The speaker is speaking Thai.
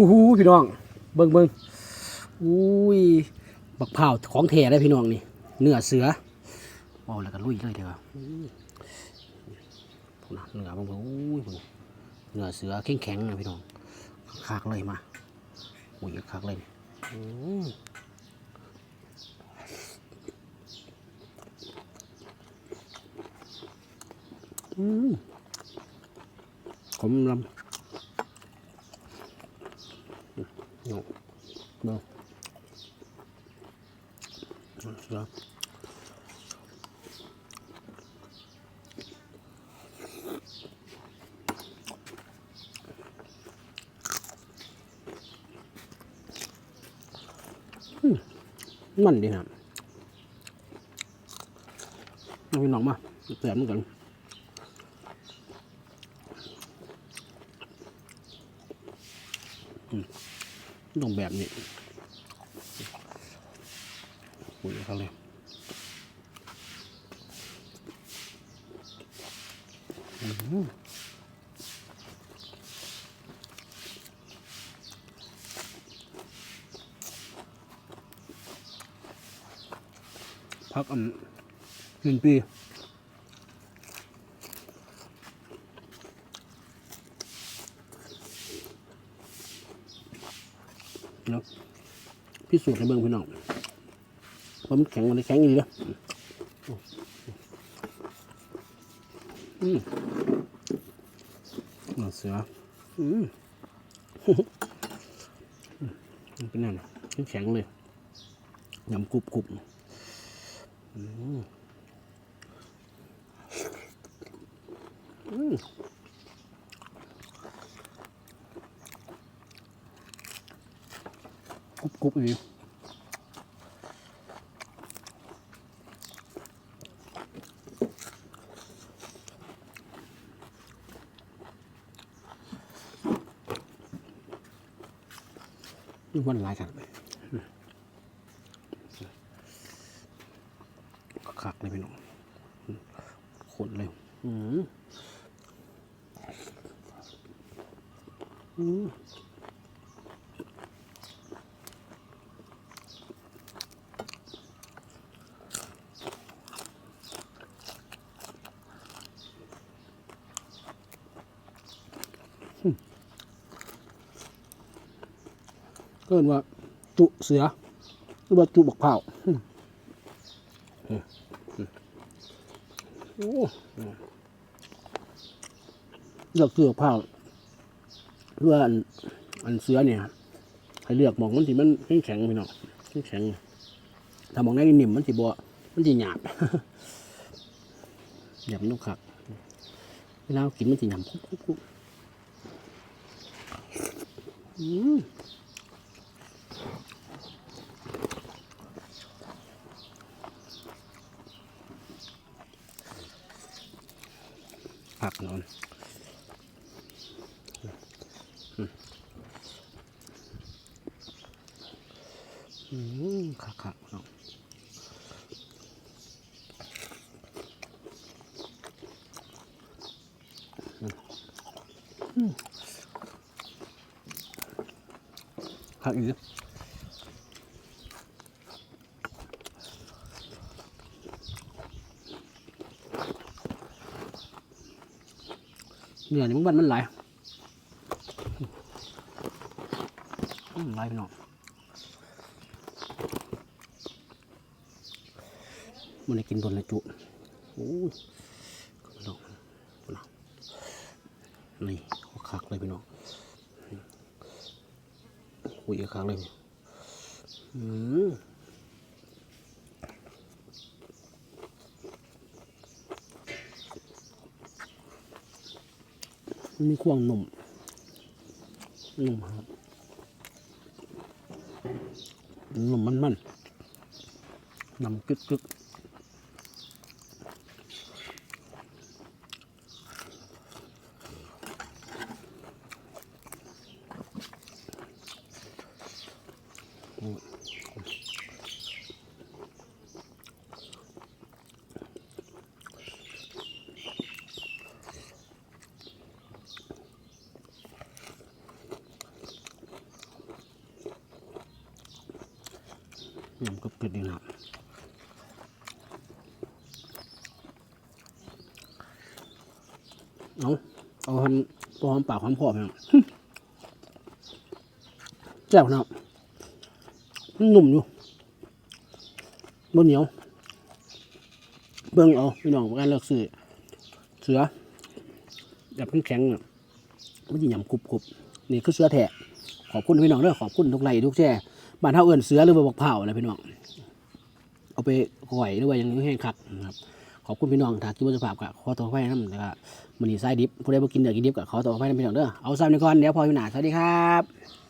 หูหูพี่น้อง เบิ่งเบิ่งอุ้ย บักเผาของแท้เลยพี่น้องนี่ เนื้อเสือเอาแล้วก็ลุยเลยเดี๋ยวาอู้พูดนะเนื้อบิ่งเบิ่งอุ้ยเบิ่งเนื้อเสือแข็งแข็งนะพี่น้องคักเลยมาอุ้ยคักเลยอืมอืมขมลำ No. So. Ừ. มันดีครับเอาพี่น้องมาแสบเหมือนกันอืม ต้องแบบนี้คุยเขาเลยอื้อหือพักอันกินปี เนาะพิสูจน์ให้เบิ่งพี่น้องว่ามแข็งมันแข็งอยู่เด้ออืมอืมเสืออืมเป็นยังไงแข็งเลยยำกรุบกรุบอืมอืม กรุบกรุบอีกนี่วันหลายกันไปคักเลยพี่น้องขนเลยอืมอืม เกินว่าจุเสือหรือว่าจุบักเผาวอือืมอืมโอ้เลือกเสือเผาวหรือว่าอันอันเสือเนี่ยให้เลือกหมองมันสิมันแข็งแข็งๆพี่น้องแข็งแข็งๆถ้ามองได้นิ่มมันสิบ่มันสิหยาบหยาบนุ่มคักเวลากินมันสิหยาบคุบคุบคุบอืม นอนอืมคักคักๆเนาะอืมคักอีก เนื้อนี่มันมันหลายอืมหลายพี่องมันได้กินบนละจุโอ้ยพี่น้องพี่น้องนี่คักเลยพี่น้องอุ้ยคักเลยอืม มีควงหนุ่มหนุ่มครับหนุ่มมันมันนำกึกกึก อืมก็เผ็ดดีนะเอาเอาทำตัวหอมปากหอมคอไปแจ่วนะนหนุ่มอยู่บนเหนียว เบิ่งเอาพี่น้องการเลือกซื้อเสือแบบแข็งๆเนี่ยมันจะหยำกรุบๆนี่คือเสือแท้ขอบคุณพี่น้องเด้อขอบคุณทุกไลค์ทุกแช่ บ้านเท่าเอื่นเสือหรือว่าบักเผาอะไรพี่น้องเอาไปห่อยหรือว่าอย่างนี้แห้งคักนะครับขอบคุณพี่น้องถ้ากินวัตถุภาพก็ขอตัวไปน้ำแล้วก็มันนี่ไส้ดิบผู้ใดบ่กินเดือกินดิบก็ขอตัวไปนะพี่น้องเด้อเอาซ้ำในก่อนเดี๋ยวพออยู่หนาสวัสดีครับ